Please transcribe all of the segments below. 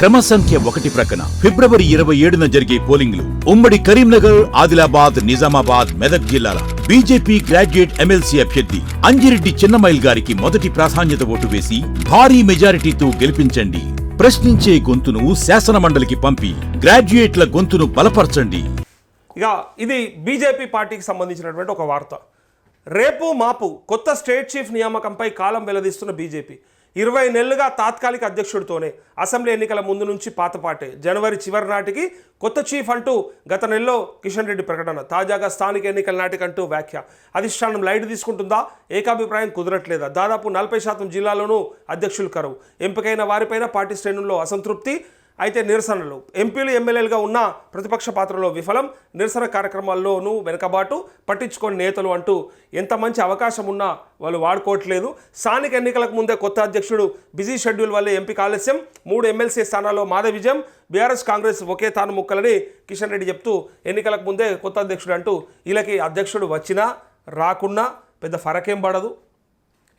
క్రమ సంఖ్య ఒకటి ప్రక్కన ఫిబ్రవరి ఇరవై ఏడున జరిగే పోలింగ్లు ఉమ్మడి కరీంనగర్ ఆదిలాబాద్ నిజామాబాద్ మెదక్ జిల్లాల బీజేపీ గ్రాడ్యుయేట్ ఎమ్మెల్సీ అభ్యర్థి అంజిరెడ్డి చిన్నమైల్ గారికి మొదటి ప్రాధాన్యత ఓటు వేసి భారీ మెజారిటీతో గెలిపించండి. ప్రశ్నించే గొంతును శాసనమండలికి పంపి గ్రాడ్యుయేట్ల గొంతును బలపరచండి. ఇక ఇది బీజేపీ పార్టీకి సంబంధించినటువంటి ఒక వార్త. రేపు మాపు కొత్త స్టేట్ చీఫ్ నియామకంపై కాలం వెల్లదీస్తున్న బీజేపీ. ఇరవై నెలలుగా తాత్కాలిక అధ్యక్షుడితోనే అసెంబ్లీ ఎన్నికల ముందు నుంచి పాతపాటే జనవరి చివరి నాటికి కొత్త చీఫ్ అంటూ గత నెలలో కిషన్ రెడ్డి ప్రకటన తాజాగా స్థానిక ఎన్నికల నాటికంటూ వ్యాఖ్య. అధిష్టానం లైట్ తీసుకుంటుందా? ఏకాభిప్రాయం కుదరట్లేదా? దాదాపు నలభై శాతం జిల్లాలోనూ అధ్యక్షులు కరువు. ఎంపికైన వారిపైన పార్టీ శ్రేణుల్లో అసంతృప్తి అయితే నిరసనలు. ఎంపీలు ఎమ్మెల్యేలుగా ఉన్న ప్రతిపక్ష పాత్రలో విఫలం. నిరసన కార్యక్రమాల్లోనూ వెనకబాటు. పట్టించుకొని నేతలు అంటూ ఎంత మంచి అవకాశం ఉన్నా వాళ్ళు వాడుకోవట్లేదు. స్థానిక ఎన్నికలకు ముందే కొత్త అధ్యక్షుడు బిజీ షెడ్యూల్ వల్ల ఎంపిక ఆలస్యం మూడు ఎమ్మెల్సీ స్థానాల్లో మాధ విజయం. బీఆర్ఎస్ కాంగ్రెస్ ఒకే తాను ముక్కలని కిషన్ రెడ్డి చెప్తూ ఎన్నికలకు ముందే కొత్త అధ్యక్షుడు అంటూ వీళ్ళకి అధ్యక్షుడు వచ్చినా రాకున్నా పెద్ద ఫరకేం పడదు.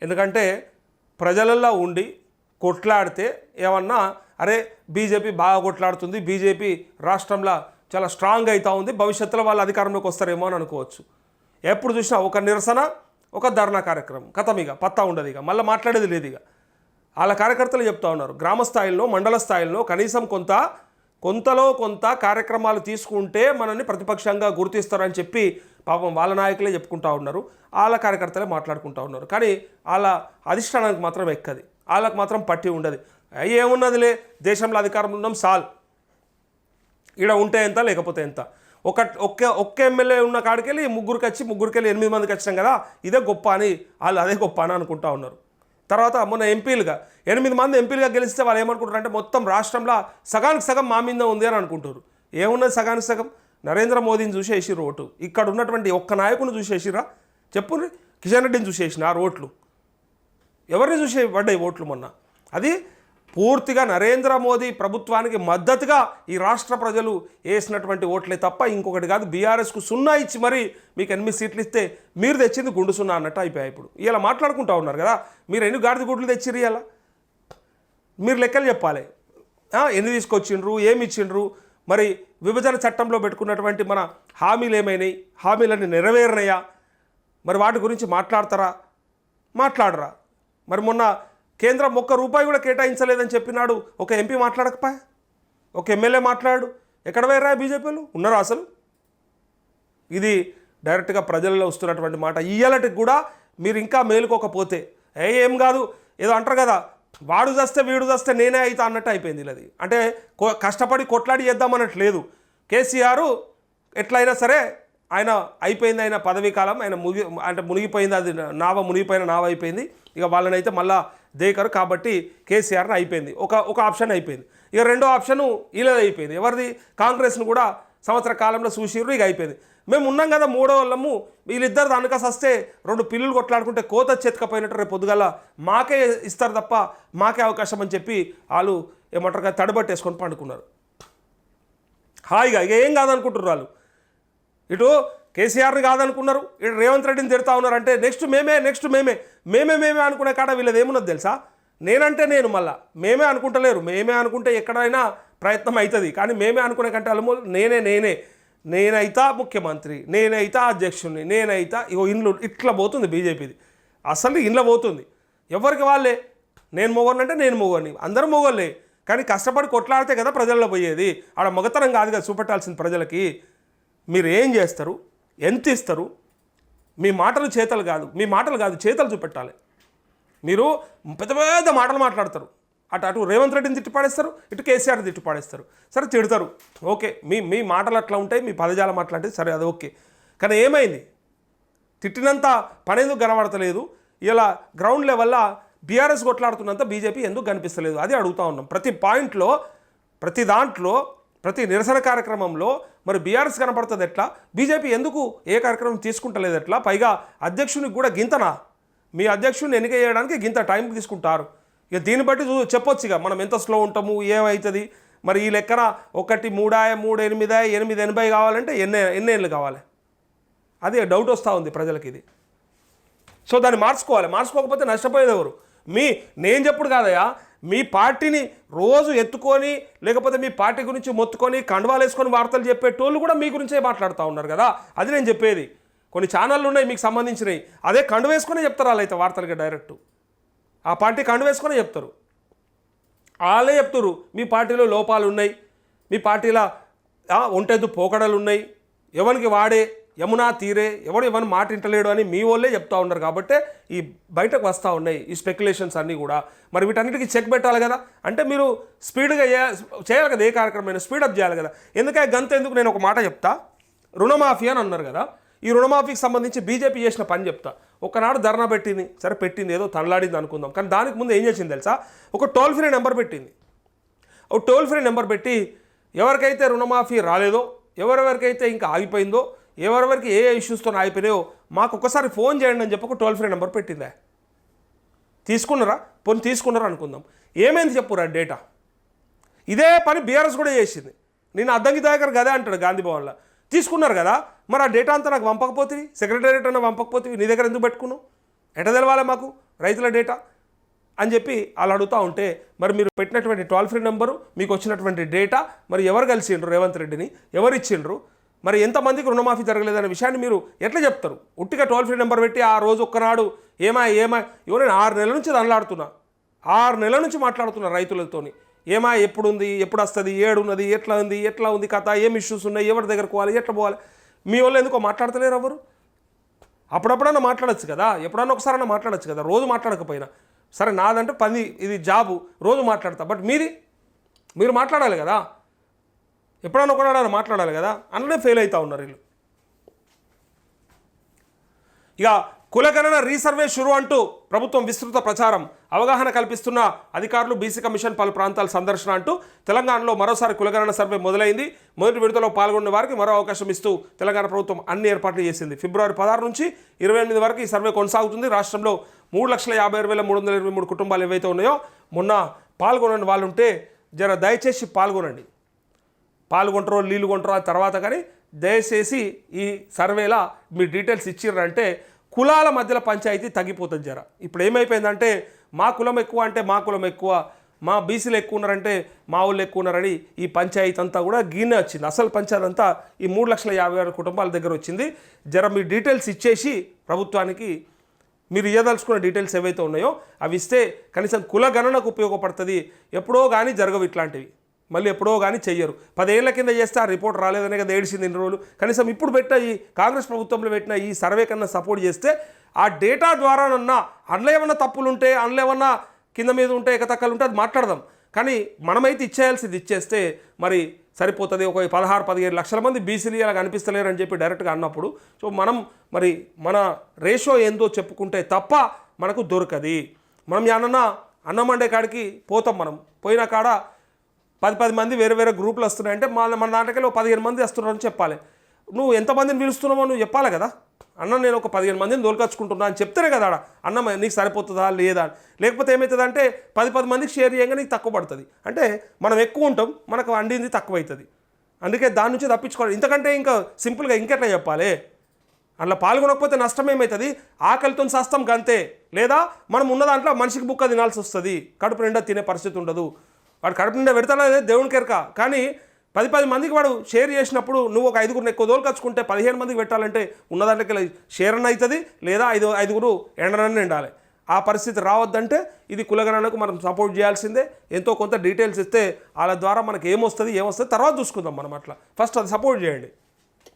ఎందుకంటే ప్రజలల్లో ఉండి కొట్లాడితే ఏమన్నా అరే బీజేపీ బాగా కొట్లాడుతుంది బీజేపీ రాష్ట్రంలో చాలా స్ట్రాంగ్ అవుతూ ఉంది భవిష్యత్తులో వాళ్ళు అధికారంలోకి వస్తారేమో అని అనుకోవచ్చు. ఎప్పుడు చూసినా ఒక నిరసన ఒక ధర్నా కార్యక్రమం. కథం ఇక పత్తా ఉండదు ఇక మళ్ళీ మాట్లాడేది లేదు ఇక. వాళ్ళ కార్యకర్తలు చెప్తా ఉన్నారు గ్రామ స్థాయిలో మండల స్థాయిలో కనీసం కొంత కొంతలో కొంత కార్యక్రమాలు తీసుకుంటే మనల్ని ప్రతిపక్షంగా గుర్తిస్తారని చెప్పి పాపం వాళ్ళ నాయకులే చెప్పుకుంటా ఉన్నారు వాళ్ళ కార్యకర్తలే మాట్లాడుకుంటా ఉన్నారు. కానీ వాళ్ళ అధిష్టానానికి మాత్రం ఎక్కది. వాళ్ళకి మాత్రం పట్టి ఉండదు. ఏమున్నదిలే? దేశంలో అధికారం ఉన్నాం సాల్. ఇక్కడ ఉంటే ఎంత లేకపోతే ఎంత? ఒక ఒక్క ఒక్క ఎమ్మెల్యే ఉన్న కాడికెళ్ళి ముగ్గురికి వచ్చి ముగ్గురికి వెళ్ళి ఎనిమిది మందికి వచ్చినాం కదా ఇదే గొప్ప అని వాళ్ళు అదే గొప్ప అని అనుకుంటా ఉన్నారు. తర్వాత మొన్న ఎంపీలుగా ఎనిమిది మంది ఎంపీలుగా గెలిస్తే వాళ్ళు ఏమనుకుంటారు అంటే మొత్తం రాష్ట్రంలో సగానికి సగం మా మీద ఉంది అని అనుకుంటారు ఏమున్నది సగానికి సగం? నరేంద్ర మోదీని చూసేసిర్రు ఓటు. ఇక్కడ ఉన్నటువంటి ఒక్క నాయకుని చూసేసిరా చెప్పుర్రి కిషన్ రెడ్డిని చూసేసిన ఆ ఓట్లు ఎవరిని చూసే పడ్డాయి ఓట్లు మొన్న? అది పూర్తిగా నరేంద్ర మోదీ ప్రభుత్వానికి మద్దతుగా ఈ రాష్ట్ర ప్రజలు వేసినటువంటి ఓట్లే తప్ప ఇంకొకటి కాదు. బీఆర్ఎస్కు సున్నా ఇచ్చి మరి మీకు ఎనిమిది సీట్లు ఇస్తే మీరు తెచ్చింది గుండు సున్నా అన్నట్టు అయిపోయాయి ఇప్పుడు. ఇలా మాట్లాడుకుంటా ఉన్నారు కదా. మీరు ఎన్ని గాడిద గుడ్లు తెచ్చిరు ఇలా? మీరు లెక్కలు చెప్పాలి. ఎన్ని తీసుకొచ్చిండ్రు ఏమి ఇచ్చిండ్రు? మరి విభజన చట్టంలో పెట్టుకున్నటువంటి మన హామీలు ఏమైనాయి? హామీలన్నీ నెరవేరినాయా? మరి వాటి గురించి మాట్లాడతారా? మాట్లాడరా. మరి మొన్న కేంద్రం ఒక్క రూపాయి కూడా కేటాయించలేదని చెప్పినాడు. ఒక ఎంపీ మాట్లాడకపోయా ఒక ఎమ్మెల్యే మాట్లాడు. ఎక్కడ వేరా బీజేపీలు? ఉన్నారు అసలు? ఇది డైరెక్ట్గా ప్రజలలో వస్తున్నటువంటి మాట. ఇయ్యాలటికి కూడా మీరు ఇంకా మేలుకోకపోతే. ఏ ఏం కాదు. ఏదో అంటారు కదా వాడు చస్తే వీడు చస్తే నేనే అవుతా అన్నట్టు అయిపోయింది అది అంటే కష్టపడి కొట్లాడి చేద్దామన్నట్టు లేదు. కేసీఆర్ ఎట్లయినా సరే ఆయన అయిపోయింది ఆయన పదవీ కాలం ఆయన ముగి అంటే మునిగిపోయింది అది నావ మునిగిపోయిన నావ అయిపోయింది. ఇక వాళ్ళనైతే మళ్ళీ దేకరు కాబట్టి కేసీఆర్ని అయిపోయింది. ఒక ఒక ఆప్షన్ అయిపోయింది. ఇక రెండో ఆప్షను ఇలా అయిపోయింది. ఎవరిది? కాంగ్రెస్ను కూడా సంవత్సర కాలంలో చూసిర్రు ఇక అయిపోయింది. మేము ఉన్నాం కదా మూడో వాళ్ళము వీళ్ళిద్దరు దానిక వస్తే రెండు పిల్లులు కొట్లాడుకుంటే కోత చెతకపోయినట్టు రేపు పొద్దుగల మాకే ఇస్తారు తప్ప మాకే అవకాశం అని చెప్పి వాళ్ళు ఏమంటారు కదా తడబట్టేసుకొని పండుకున్నారు. హాయిగా ఇక ఏం కాదనుకుంటున్నారు వాళ్ళు? ఇటు కేసీఆర్ని కాదనుకున్నారు ఇక్కడ రేవంత్ రెడ్డిని తిడతా ఉన్నారు అంటే నెక్స్ట్ మేమే నెక్స్ట్ మేమే మేమే మేమే అనుకునే కాడ వీళ్ళది ఏమున్నది తెలుసా? నేనంటే నేను మళ్ళా మేమే అనుకుంటలేరు మేమే అనుకుంటే ఎక్కడైనా ప్రయత్నం అవుతుంది కానీ మేమే అనుకునే కంటే అలమో నేనే నేనే నేనైతా ముఖ్యమంత్రి నేనైతా అధ్యక్షుడిని నేనైతా ఇగో ఇండ్లు ఇట్లా పోతుంది బీజేపీది. అసలు ఇండ్ల పోతుంది. ఎవరికి వాళ్ళే? నేను మొగోనంటే నేను మొగోని అందరూ మొగోళ్ళే. కానీ కష్టపడి కొట్లాడితే కదా ప్రజల్లో పోయేది. ఆడ మొగతనం కాదు కదా చూపెట్టాల్సింది ప్రజలకి. మీరు ఏం చేస్తారు? ఎంత ఇస్తారు? మీ మాటలు చేతలు కాదు. మీ మాటలు కాదు చేతలు చూపెట్టాలి. మీరు పెద్ద పెద్ద మాటలు మాట్లాడతారు. అటు అటు రేవంత్ రెడ్డిని తిట్టుపాడేస్తారు ఇటు కేసీఆర్ని తిట్టుపాడేస్తారు సరే తిడతారు. ఓకే మీ మీ మాటలు అట్లా ఉంటాయి మీ పదజాలం అట్లా అంటే సరే అది ఓకే. కానీ ఏమైంది? తిట్టినంత పనేందుకు కనబడతలేదు ఇలా గ్రౌండ్ లెవెల్లో బీఆర్ఎస్ కొట్లాడుతున్నంత బీజేపీ ఎందుకు కనిపిస్తలేదు? అది అడుగుతా ఉన్నాం. ప్రతి పాయింట్లో ప్రతి దాంట్లో ప్రతి నిరసన కార్యక్రమంలో మరి బీఆర్ఎస్ కనపడుతుంది ఎట్లా? బీజేపీ ఎందుకు ఏ కార్యక్రమం తీసుకుంటలేదు ఎట్లా? పైగా అధ్యక్షునికి కూడా గింతనా? మీ అధ్యక్షుడిని ఎన్నిక చేయడానికి గింత టైం తీసుకుంటారు. ఇక దీన్ని బట్టి చూ చెప్పొచ్చు ఇక. మనం ఎంత స్లో ఉంటాము? ఏమవుతుంది మరి ఈ లెక్కన ఒకటి మూడాయ మూడు ఎనిమిది ఎనిమిది ఎనభై కావాలంటే ఎన్ని ఎన్నేళ్ళు కావాలి? అది డౌట్ వస్తూ ఉంది ప్రజలకి ఇది. సో దాన్ని మార్చుకోవాలి. మార్చుకోకపోతే నష్టపోయేది ఎవరు? మీ నేను చెప్పుడు కాదయ్యా. మీ పార్టీని రోజు ఎత్తుకొని లేకపోతే మీ పార్టీ గురించి మొత్తుకొని కండువాలు వేసుకొని వార్తలు చెప్పేటోళ్ళు కూడా మీ గురించే మాట్లాడుతూ ఉన్నారు కదా? అది నేను చెప్పేది. కొన్ని ఛానళ్ళు ఉన్నాయి మీకు సంబంధించినవి. అదే కండు వేసుకునే చెప్తారు వాళ్ళైతే వార్తలకి డైరెక్ట్ ఆ పార్టీ కండు వేసుకునే చెప్తారు. వాళ్ళే చెప్తారు మీ పార్టీలో లోపాలు ఉన్నాయి మీ పార్టీలో ఒంటెద్దు పోకడలు ఉన్నాయి ఎవరికి వాడే యమునా తీరే ఎవడు ఎవరిని మాట ఇంటలేడు అని మీ వాళ్ళే చెప్తా ఉన్నారు కాబట్టి ఈ బయటకు వస్తూ ఉన్నాయి ఈ స్పెక్యులేషన్స్ అన్నీ కూడా. మరి వీటన్నిటికీ చెక్ పెట్టాలి కదా? అంటే మీరు స్పీడ్గా చేయాలి కదా ఏ కార్యక్రమం స్పీడప్ చేయాలి కదా. ఎందుకంటే గంత ఎందుకు నేను ఒక మాట చెప్తా? రుణమాఫీ అని అన్నారు కదా? ఈ రుణమాఫీకి సంబంధించి బీజేపీ చేసిన పని చెప్తా. ఒకనాడు ధర్నా పెట్టింది. సరే పెట్టింది ఏదో తనలాడింది అనుకుందాం. కానీ దానికి ముందు ఏం చేసింది తెలుసా? ఒక టోల్ ఫ్రీ నెంబర్ పెట్టింది. ఒక టోల్ ఫ్రీ నెంబర్ పెట్టి ఎవరికైతే రుణమాఫీ రాలేదో ఎవరెవరికైతే ఇంకా ఆగిపోయిందో ఎవరెవరికి ఏ ఇష్యూస్తో ఆగిపోయినాయో మాకు ఒకసారి ఫోన్ చేయండి అని చెప్పి ఒక టోల్ ఫ్రీ నెంబర్ పెట్టిందే. తీసుకున్నారా? పోనీ తీసుకున్నారా అనుకుందాం. ఏమైంది చెప్పురా డేటా ఇదే పని బీఆర్ఎస్ కూడా చేసింది. నేను అద్దంకి దగ్గర గదే అంటాడు గాంధీ భవన్లో. తీసుకున్నారు కదా? మరి ఆ డేటా అంతా నాకు పంపకపోతుంది సెక్రటేరియట్ అన్న పంపకపోతుంది నీ దగ్గర ఎందుకు పెట్టుకున్నావు? ఎట తెలవాలి మాకు రైతుల డేటా అని చెప్పి వాళ్ళు అడుగుతూ ఉంటే మరి మీరు పెట్టినటువంటి టోల్ ఫ్రీ నెంబరు మీకు వచ్చినటువంటి డేటా మరి ఎవరు కలిసిండ్రు? రేవంత్ రెడ్డిని. ఎవరు ఇచ్చిండ్రు? మరి ఎంతమందికి రుణమాఫీ జరగలేదనే విషయాన్ని మీరు ఎట్లా చెప్తారు? ఉట్టిగా టోల్ ఫ్రీ నెంబర్ పెట్టి ఆ రోజు ఒక్కనాడు ఏమా ఏమా ఇవో నేను ఆరు నెలల నుంచి దండలాడుతున్నా ఆరు నెలల నుంచి మాట్లాడుతున్నా రైతులతోని. ఏమా ఎప్పుడుంది ఎప్పుడు వస్తుంది ఏడున్నది ఎట్లా ఉంది ఎట్లా ఉంది కథ ఏం ఇష్యూస్ ఉన్నాయి ఎవరి దగ్గర పోవాలి ఎట్లా పోవాలి? మీ వాళ్ళు ఎందుకో మాట్లాడతలేరు ఎవరు? అప్పుడప్పుడన్నా మాట్లాడచ్చు కదా? ఎప్పుడన్నా ఒకసారన్నా మాట్లాడచ్చు కదా? రోజు మాట్లాడకపోయినా. సరే నాదంటే పని ఇది జాబు రోజు మాట్లాడతా. బట్ మీది మీరు మాట్లాడాలి కదా? ఎప్పుడన్నా ఒకనాడన్నా మాట్లాడాలి కదా అందులోనే ఫెయిల్ అవుతూ ఉన్నారు వీళ్ళు. ఇక కులగణన రీసర్వే షురు అంటూ ప్రభుత్వం విస్తృత ప్రచారం అవగాహన కల్పిస్తున్న అధికారులు బీసీ కమిషన్ పలు ప్రాంతాల సందర్శన అంటూ తెలంగాణలో మరోసారి కులగణన సర్వే మొదలైంది. మొదటి విడతలో పాల్గొన్న వారికి మరో అవకాశం ఇస్తూ తెలంగాణ ప్రభుత్వం అన్ని ఏర్పాట్లు చేసింది. ఫిబ్రవరి పదహారు నుంచి ఇరవై ఎనిమిది వరకు ఈ సర్వే కొనసాగుతుంది. రాష్ట్రంలో మూడు లక్షల యాభై ఆరు వేల మూడు వందల ఇరవై మూడు కుటుంబాలు ఏవైతే ఉన్నాయో మొన్న పాల్గొనని వాళ్ళు ఉంటే జర దయచేసి పాల్గొనండి. పాల్గొంటారో నీళ్ళు కొంటారో ఆ తర్వాత కానీ దయచేసి ఈ సర్వేలా మీ డీటెయిల్స్ ఇచ్చిర్రంటే కులాల మధ్యలో పంచాయతీ తగ్గిపోతుంది జర. ఇప్పుడు ఏమైపోయిందంటే మా కులం ఎక్కువ అంటే మా కులం ఎక్కువ మా బీసీలు ఎక్కువ ఉన్నారంటే మా ఊళ్ళు ఎక్కువ ఉన్నారని ఈ పంచాయతీ అంతా కూడా గీనే వచ్చింది. అసలు పంచాయతీ అంతా ఈ మూడు లక్షల యాభై ఆరు కుటుంబాల దగ్గర వచ్చింది. జర మీ డీటెయిల్స్ ఇచ్చేసి ప్రభుత్వానికి మీరు ఇవ్వదలుచుకున్న డీటెయిల్స్ ఏవైతే ఉన్నాయో అవి ఇస్తే కనీసం కుల గణనకు ఉపయోగపడుతుంది. ఎప్పుడో కానీ జరగవు ఇట్లాంటివి. మళ్ళీ ఎప్పుడో కానీ చెయ్యరు. పదేళ్ళ కింద చేస్తే ఆ రిపోర్ట్ రాలేదనే కదా ఏడిసింది ఇన్ని రోజులు. కనీసం ఇప్పుడు పెట్టిన ఈ కాంగ్రెస్ ప్రభుత్వంలో పెట్టిన ఈ సర్వే కన్నా సపోర్ట్ చేస్తే ఆ డేటా ద్వారానన్నా అందులో ఏమన్నా తప్పులు ఉంటే అందులో ఏమన్నా కింద మీద ఉంటే ఎకతక్కలు ఉంటే అది మాట్లాడదాం. కానీ మనమైతే ఇచ్చేయాల్సింది ఇచ్చేస్తే మరి సరిపోతుంది. ఒక పదహారు పదిహేడు లక్షల మంది బీసీలు ఇలా కనిపిస్తలేరు అని చెప్పి డైరెక్ట్గా అన్నప్పుడు సో మనం మరి మన రేషో ఏందో చెప్పుకుంటే తప్ప మనకు దొరకది. మనం ఏమన్నా అన్నం వండే కాడికి పోతాం మనం. పోయిన కాడ పది పది మంది వేరే వేరే గ్రూపులు వస్తున్నాయంటే మన మన దాంట్లో పదిహేను మంది వస్తున్నారని చెప్పాలి. నువ్వు ఎంతమందిని పిలుస్తున్నావో నువ్వు చెప్పాలి కదా. అన్న నేను ఒక పదిహేను మందిని దొరకచ్చుకుంటున్నా అని చెప్తేనే కదా ఆడ. అన్నం నీకు సరిపోతుందా లేదా? లేకపోతే ఏమవుతుందంటే పది పది మందికి షేర్ చేయంగా నీకు తక్కువ పడుతుంది. అంటే మనం ఎక్కువ ఉంటాం మనకు వండింది తక్కువ అవుతుంది అందుకే దాని నుంచి తప్పించుకోవాలి. ఇంతకంటే ఇంకా సింపుల్గా ఇంకెట్లా చెప్పాలి? అందులో పాల్గొనకపోతే నష్టం ఏమవుతుంది ఆకలితో సస్తం గంతే. లేదా మనం ఉన్న దాంట్లో మనిషికి బుక్క తినాల్సి వస్తుంది. కడుపు నిండా తినే పరిస్థితి ఉండదు. వాడు కడుపు నిండా పెడతాడే దేవుని కెరక? కానీ పది పది మందికి వాడు షేర్ చేసినప్పుడు నువ్వు ఒక ఐదుగురు ఎక్కువ ఖర్చుకుంటే పదిహేను మందికి పెట్టాలంటే ఉన్న దాంట్లోకి షేర్ అన్న అవుతుంది లేదా ఐదు ఐదుగురు ఎండనన్న ఉండాలి ఆ పరిస్థితి రావద్దంటే ఇది కులగణనకు మనం సపోర్ట్ చేయాల్సిందే. ఎంతో కొంత డీటెయిల్స్ ఇస్తే వాళ్ళ ద్వారా మనకి ఏమొస్తుంది ఏమొస్తుంది తర్వాత చూసుకుందాం మనం అట్లా. ఫస్ట్ అది సపోర్ట్ చేయండి.